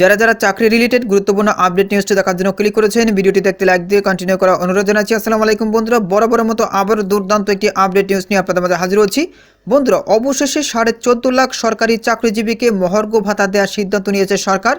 যারা যারা চাকরি রিলেটেড গুরুত্বপূর্ণ আপডেট নিউজটি দেখার জন্য ক্লিক করেছেন ভিডিওটি দেখতে লাইক দিয়ে কন্টিনিউ করা অনুরোধ জানাচ্ছি। আসসালামু আলাইকুম বন্ধুরা, বরাবরের মতো আবার দুর্দান্ত একটি আপডেট নিউজ নিয়ে আপনাদের মাঝে হাজির হচ্ছি। বন্ধুরা, অবশেষে সাড়ে চোদ্দ লাখ সরকারি চাকরিজীবীকে মহর্ঘ ভাতা দেওয়ার সিদ্ধান্ত নিয়েছে সরকার।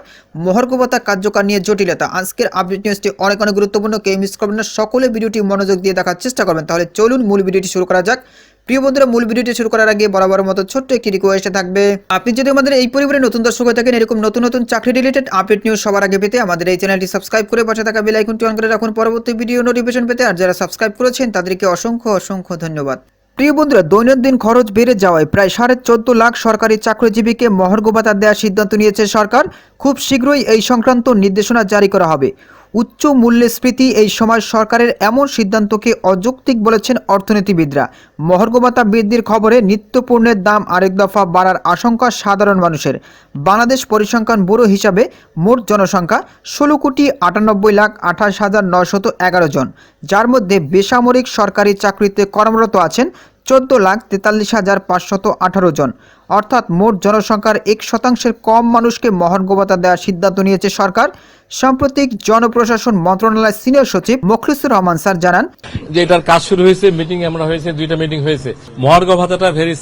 মহর্ঘ ভাতা কার্যকর নিয়ে জটিলতা। আজকের আপডেট নিউজটি অনেক অনেক গুরুত্বপূর্ণ। কেউ মিস করবেন না। সকলে ভিডিওটি মনোযোগ দিয়ে দেখার চেষ্টা করবেন। তাহলে চলুন মূল ভিডিওটি শুরু করা যাক। প্রিয় বন্ধুরা, মূল ভিডিওটি শুরু করার আগে বরাবর মতো ছোট্ট একটি রিকোয়েস্ট থাকবে। আপনি যদি আমাদের এই পরিবারে নতুন দর্শক হয়ে থাকেন, এরকম নতুন নতুন চাকরি রিলেটেড আপডেট নিউজ সবার আগে পেতে আমাদের এই চ্যানেলটি সাবস্ক্রাইব করে পাশে থাকা বেল আইকনটি অন করে রাখুন। পরবর্তী ভিডিও নোটিফিকেশন পেতে আর যারা সাবস্ক্রাইব করেছেন, তাদেরকে অসংখ্য অসংখ্য ধন্যবাদ। প্রিয় বন্ধুরা, দৈনন্দিন খরচ বেড়ে যাওয়ায় প্রায় সাড়ে চোদ্দ লাখ সরকারি চাকরিজীবীকে মহর্ঘ ভাতা দেওয়ার সিদ্ধান্ত নিয়েছে সরকার। খুব শীঘ্রই এই সংক্রান্ত নির্দেশনা জারি করা হবে। উচ্চ মূল্যস্ফীতি এই সময় সরকারের এমন সিদ্ধান্তকে অযৌক্তিক বলেছেন অর্থনীতিবিদরা। মহর্ঘ ভাতা বৃদ্ধির খবরে নিত্যপণ্যের দাম আরেক দফা বাড়ার আশঙ্কা সাধারণ মানুষের। বাংলাদেশ পরিসংখ্যান ব্যুরো হিসাবে মোট জনসংখ্যা ষোলো কোটি আটানব্বই লাখ আঠাশ হাজার নয়শত এগারো জন। যার মধ্যে বেসামরিক সরকারি চাকরিতে কর্মরত আছেন চোদ্দ লাখ তেতাল্লিশ হাজার পাঁচশত আঠারো জন। অর্থাৎ মোট জনসংখ্যার এক শতাংশের কম মানুষকে মহর্ঘ ভাতা দেওয়ার সিদ্ধান্ত নিয়েছে সরকার। সাম্প্রতিক জনপ্রশাসন মন্ত্রণালয়ের সিনিয়র সচিব মুখলিসুর রহমান স্যার জানান যে এটার কাজ শুরু হয়েছে মিটিং আমরা হয়েছে দুইটা মিটিং হয়েছে। মহার্ঘ ভাতাটা ভেরি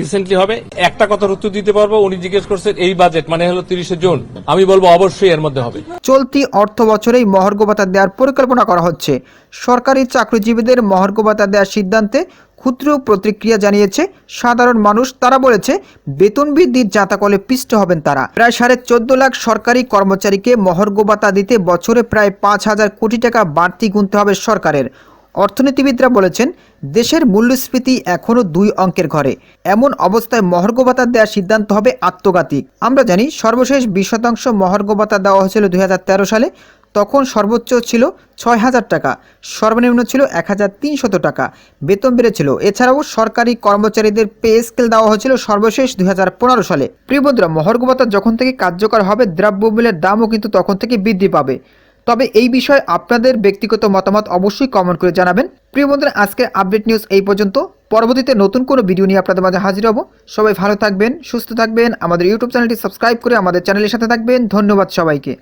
রিসেন্টলি হবে। একটা কথা উত্তর দিতে পারব উনি জিজ্ঞেস করছেন এই বাজেট মানে হলো তিরিশে জুন। আমি বলব অবশ্যই এর মধ্যে হবে। চলতি অর্থ বছরেই মহর্ঘ ভাতা দেওয়ার পরিকল্পনা করা হচ্ছে। সরকারি চাকরিজীবীদের মহর্ঘ ভাতা দেওয়ার সিদ্ধান্তে ক্ষুদ্র প্রতিক্রিয়া জানিয়েছে, সাধারণ মানুষ, তারা বলেছে, বেতন বৃদ্ধির জাতাকলে পিষ্ট হবেন তারা। প্রায় সাড়ে চোদ্দ লাখ সরকারি কর্মচারীকে মহর্ঘ ভাতা দিতে বছরে প্রায় পাঁচ হাজার কোটি টাকা বাড়তি গুনতে হবে সরকারের। অর্থনীতিবিদরা বলেছেন, দেশের মূল্যস্ফীতি এখনও দুই অঙ্কের ঘরে। এমন অবস্থায় মহর্ঘ ভাতা দেওয়ার সিদ্ধান্ত হবে আত্মঘাতী। আমরা জানি, সর্বশেষ বিশ শতাংশ মহর্ঘ ভাতা দেওয়া হয়েছিল দুই হাজার তেরো সালে। তখন সর্বোচ্চ ছিল ছয় হাজার টাকা, সর্বনিম্ন ছিল এক হাজার তিনশত টাকা। বেতন বেড়েছিল। এছাড়াও সরকারি কর্মচারীদের পে স্কেল দেওয়া হয়েছিল সর্বশেষ দুই হাজার পনেরো সালে। প্রিয় বন্ধুরা মহর্ঘ ভাতা যখন থেকে কার্যকর হবে, দ্রব্যমূল্যের দামও কিন্তু তখন থেকে বৃদ্ধি পাবে। তবে এই বিষয়ে আপনাদের ব্যক্তিগত মতামত অবশ্যই কমেন্ট করে জানাবেন। প্রিয় বন্ধুরা, আজকের আপডেট নিউজ এই পর্যন্ত। পরবর্তীতে নতুন কোনো ভিডিও নিয়ে আপনাদের মাঝে হাজির হব। সবাই ভালো থাকবেন, সুস্থ থাকবেন। আমাদের ইউটিউব চ্যানেলটি সাবস্ক্রাইব করে আমাদের চ্যানেলের সাথে থাকবেন। ধন্যবাদ সবাইকে।